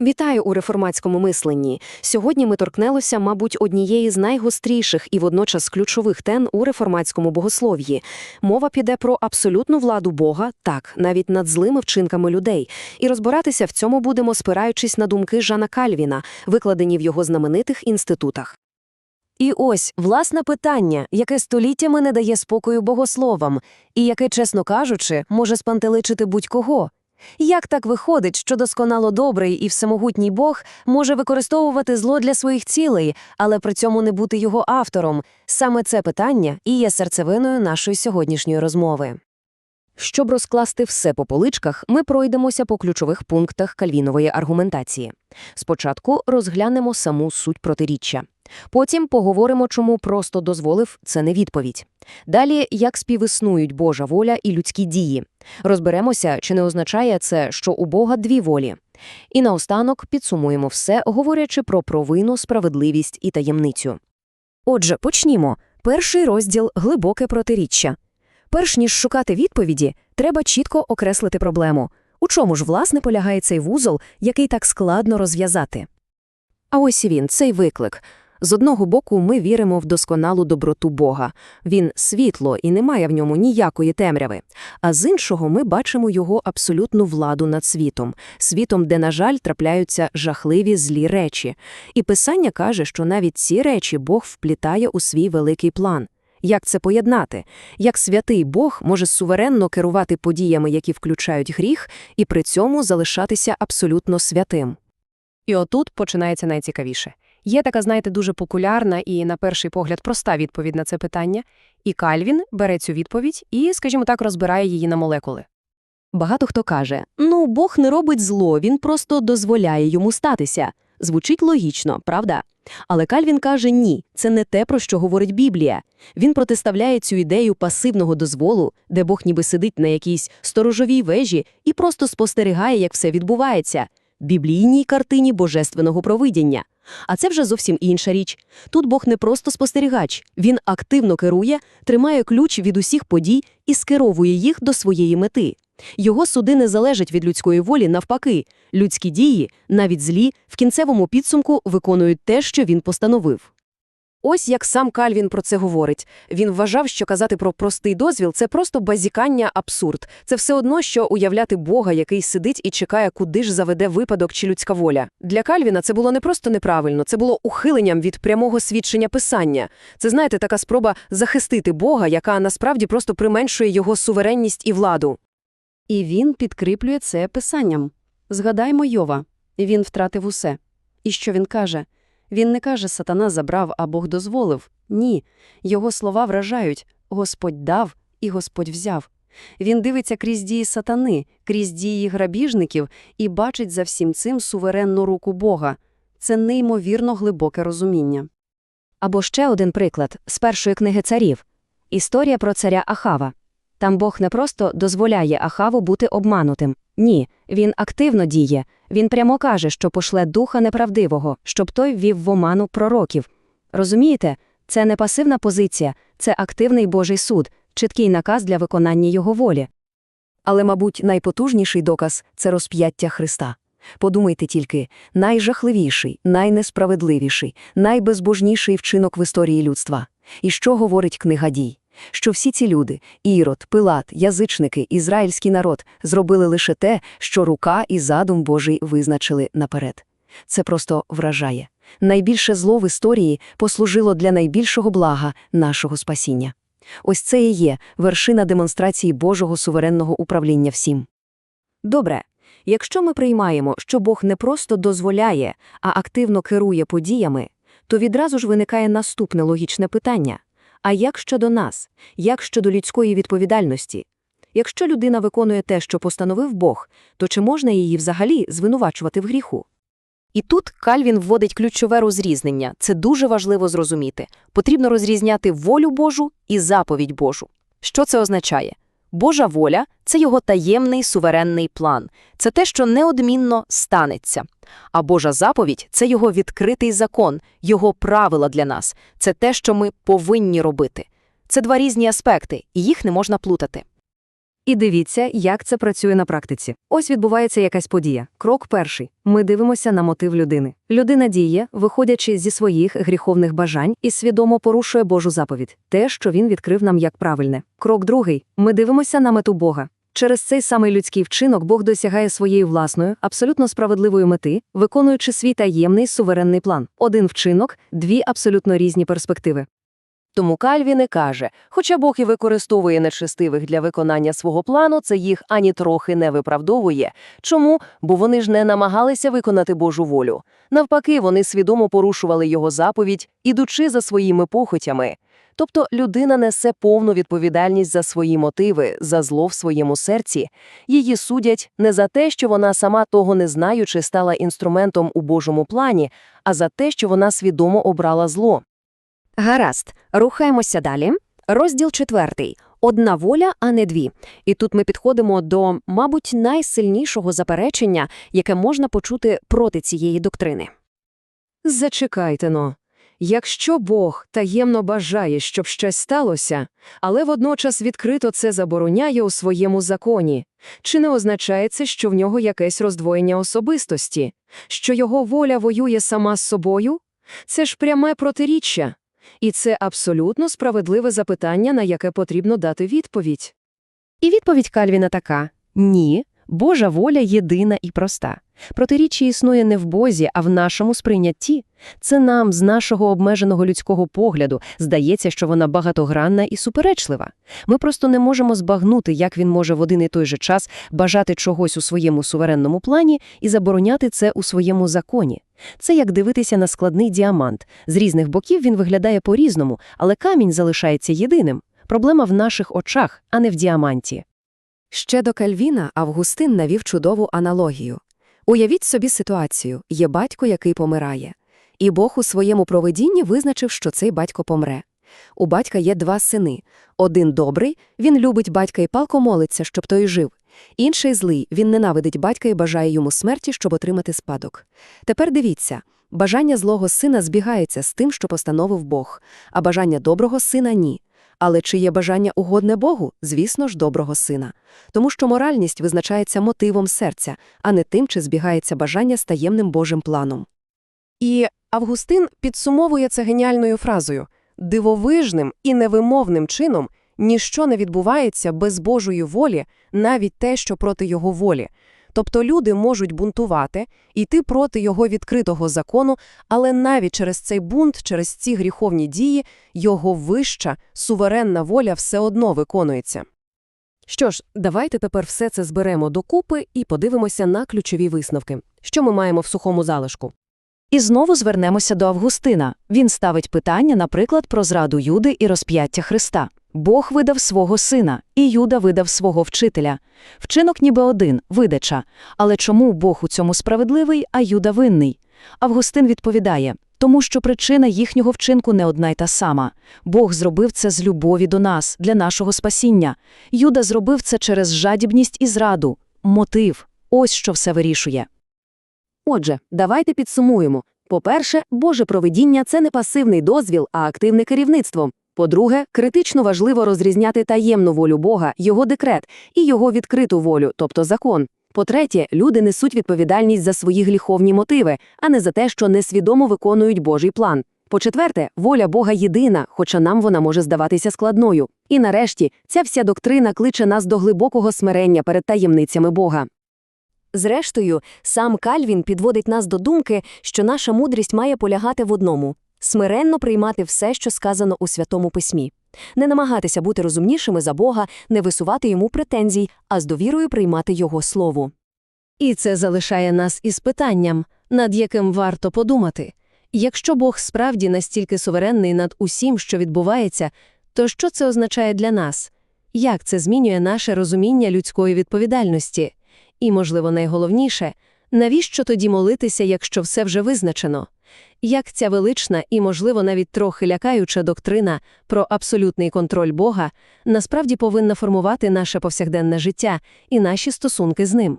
Вітаю у реформатському мисленні. Сьогодні ми торкнелося, мабуть, однієї з найгостріших і водночас ключових тем у реформатському богослов'ї. Мова піде про абсолютну владу Бога, так, навіть над злими вчинками людей. І розбиратися в цьому будемо, спираючись на думки Жана Кальвіна, викладені в його знаменитих інститутах. І ось власне питання, яке століттями не дає спокою богословам, і яке, чесно кажучи, може спантеличити будь-кого. Як так виходить, що досконало добрий і всемогутній Бог може використовувати зло для своїх цілей, але при цьому не бути його автором? Саме це питання і є серцевиною нашої сьогоднішньої розмови. Щоб розкласти все по поличках, ми пройдемося по ключових пунктах кальвінової аргументації. Спочатку розглянемо саму суть протиріччя. Потім поговоримо, чому просто дозволив – це не відповідь. Далі, як співіснують Божа воля і людські дії. Розберемося, чи не означає це, що у Бога дві волі. І наостанок підсумуємо все, говорячи про провину, справедливість і таємницю. Отже, почнімо. Перший розділ глибоке протиріччя. Перш ніж шукати відповіді, треба чітко окреслити проблему. У чому ж, власне, полягає цей вузол, який так складно розв'язати? А ось і він, цей виклик. З одного боку, ми віримо в досконалу доброту Бога. Він світло і немає в ньому ніякої темряви. А з іншого ми бачимо його абсолютну владу над світом, світом, де, на жаль, трапляються жахливі злі речі. І Писання каже, що навіть ці речі Бог вплітає у свій великий план. Як це поєднати? Як святий Бог може суверенно керувати подіями, які включають гріх, і при цьому залишатися абсолютно святим? І отут починається найцікавіше. Є така, знаєте, дуже популярна і, на перший погляд, проста відповідь на це питання, і Кальвін бере цю відповідь і, скажімо так, розбирає її на молекули. Багато хто каже, ну, Бог не робить зло, він просто дозволяє йому статися. Звучить логічно, правда? Але Кальвін каже, ні, це не те, про що говорить Біблія. Він протиставляє цю ідею пасивного дозволу, де Бог ніби сидить на якійсь сторожовій вежі і просто спостерігає, як все відбувається, біблійній картині божественного провидіння. А це вже зовсім інша річ. Тут Бог не просто спостерігач, він активно керує, тримає ключ від усіх подій і скеровує їх до своєї мети. Його суди не залежать від людської волі, навпаки, людські дії, навіть злі, в кінцевому підсумку виконують те, що він постановив. Ось як сам Кальвін про це говорить. Він вважав, що казати про простий дозвіл – це просто базікання абсурд. Це все одно, що уявляти Бога, який сидить і чекає, куди ж заведе випадок чи людська воля. Для Кальвіна це було не просто неправильно, це було ухиленням від прямого свідчення писання. Це, знаєте, така спроба захистити Бога, яка насправді просто применшує його суверенність і владу. І він підкріплює це писанням. Згадаймо Йова. Він втратив усе. І що він каже? Він не каже «сатана забрав, а Бог дозволив». Ні. Його слова вражають «Господь дав і Господь взяв». Він дивиться крізь дії сатани, крізь дії грабіжників і бачить за всім цим суверенну руку Бога. Це неймовірно глибоке розуміння. Або ще один приклад з першої книги царів. Історія про царя Ахава. Там Бог не просто дозволяє Ахаву бути обманутим. Ні, він активно діє. Він прямо каже, що пошле духа неправдивого, щоб той ввів в оману пророків. Розумієте, це не пасивна позиція, це активний Божий суд, чіткий наказ для виконання його волі. Але, мабуть, найпотужніший доказ – це розп'яття Христа. Подумайте тільки, найжахливіший, найнесправедливіший, найбезбожніший вчинок в історії людства. І що говорить книга дій? Що всі ці люди – Ірод, Пилат, язичники, ізраїльський народ – зробили лише те, що рука і задум Божий визначили наперед. Це просто вражає. Найбільше зло в історії послужило для найбільшого блага нашого спасіння. Ось це і є вершина демонстрації Божого суверенного управління всім. Добре, якщо ми приймаємо, що Бог не просто дозволяє, а активно керує подіями, то відразу ж виникає наступне логічне питання. А як щодо нас? Як щодо людської відповідальності? Якщо людина виконує те, що постановив Бог, то чи можна її взагалі звинувачувати в гріху? І тут Кальвін вводить ключове розрізнення. Це дуже важливо зрозуміти. Потрібно розрізняти волю Божу і заповідь Божу. Що це означає? Божа воля це його таємний суверенний план, це те, що неодмінно станеться. А Божа заповідь це його відкритий закон, його правила для нас, це те, що ми повинні робити. Це два різні аспекти, і їх не можна плутати. І дивіться, як це працює на практиці. Ось відбувається якась подія. Крок перший. Ми дивимося на мотив людини. Людина діє, виходячи зі своїх гріховних бажань і свідомо порушує Божу заповідь, те, що він відкрив нам як правильне. Крок другий. Ми дивимося на мету Бога. Через цей самий людський вчинок Бог досягає своєї власної, абсолютно справедливої мети, виконуючи свій таємний суверенний план. Один вчинок, дві абсолютно різні перспективи. Тому Кальвін і каже, хоча Бог і використовує нечестивих для виконання свого плану, це їх ані трохи не виправдовує. Чому? Бо вони ж не намагалися виконати Божу волю. Навпаки, вони свідомо порушували його заповідь, ідучи за своїми похотями. Тобто людина несе повну відповідальність за свої мотиви, за зло в своєму серці. Її судять не за те, що вона сама того не знаючи стала інструментом у Божому плані, а за те, що вона свідомо обрала зло. Гаразд, рухаємося далі. Розділ четвертий. Одна воля, а не дві. І тут ми підходимо до, мабуть, найсильнішого заперечення, яке можна почути проти цієї доктрини. Зачекайте но. Якщо Бог таємно бажає, щоб щось сталося, але водночас відкрито це забороняє у своєму законі, чи не означає це, що в нього якесь роздвоєння особистості, що його воля воює сама з собою? Це ж пряме протиріччя. І це абсолютно справедливе запитання, на яке потрібно дати відповідь. І відповідь Кальвіна така: ні, Божа воля єдина і проста. Протиріччя існує не в Бозі, а в нашому сприйнятті. Це нам, з нашого обмеженого людського погляду, здається, що вона багатогранна і суперечлива. Ми просто не можемо збагнути, як він може в один і той же час бажати чогось у своєму суверенному плані і забороняти це у своєму законі. Це як дивитися на складний діамант. З різних боків він виглядає по-різному, але камінь залишається єдиним. Проблема в наших очах, а не в діаманті. Ще до Кальвіна Августин навів чудову аналогію. Уявіть собі ситуацію: є батько, який помирає. І Бог у своєму провидінні визначив, що цей батько помре. У батька є два сини. Один добрий, він любить батька і палко молиться, щоб той жив. Інший злий, він ненавидить батька і бажає йому смерті, щоб отримати спадок. Тепер дивіться, бажання злого сина збігається з тим, що постановив Бог, а бажання доброго сина – ні. Але чи є бажання угодне Богу? Звісно ж, доброго сина. Тому що моральність визначається мотивом серця, а не тим, чи збігається бажання з таємним Божим планом. І Августин підсумовує це геніальною фразою дивовижним і невимовним чином ніщо не відбувається без Божої волі, навіть те, що проти його волі. Тобто люди можуть бунтувати, йти проти його відкритого закону, але навіть через цей бунт, через ці гріховні дії, його вища, суверенна воля все одно виконується. Що ж, давайте тепер все це зберемо докупи і подивимося на ключові висновки. Що ми маємо в сухому залишку? І знову звернемося до Августина. Він ставить питання, наприклад, про зраду Юди і розп'яття Христа. Бог видав свого сина, і Юда видав свого вчителя. Вчинок ніби один – видача. Але чому Бог у цьому справедливий, а Юда винний? Августин відповідає – тому що причина їхнього вчинку не одна й та сама. Бог зробив це з любові до нас, для нашого спасіння. Юда зробив це через жадібність і зраду. Мотив – ось що все вирішує. Отже, давайте підсумуємо. По-перше, Боже провидіння – це не пасивний дозвіл, а активне керівництво. По-друге, критично важливо розрізняти таємну волю Бога, його декрет, і його відкриту волю, тобто закон. По-третє, люди несуть відповідальність за свої гріховні мотиви, а не за те, що несвідомо виконують Божий план. По-четверте, воля Бога єдина, хоча нам вона може здаватися складною. І нарешті, ця вся доктрина кличе нас до глибокого смирення перед таємницями Бога. Зрештою, сам Кальвін підводить нас до думки, що наша мудрість має полягати в одному – смиренно приймати все, що сказано у Святому Письмі. Не намагатися бути розумнішими за Бога, не висувати йому претензій, а з довірою приймати Його слово. І це залишає нас із питанням, над яким варто подумати. Якщо Бог справді настільки суверенний над усім, що відбувається, то що це означає для нас? Як це змінює наше розуміння людської відповідальності? І, можливо, найголовніше, навіщо тоді молитися, якщо все вже визначено? Як ця велична і, можливо, навіть трохи лякаюча доктрина про абсолютний контроль Бога насправді повинна формувати наше повсякденне життя і наші стосунки з ним?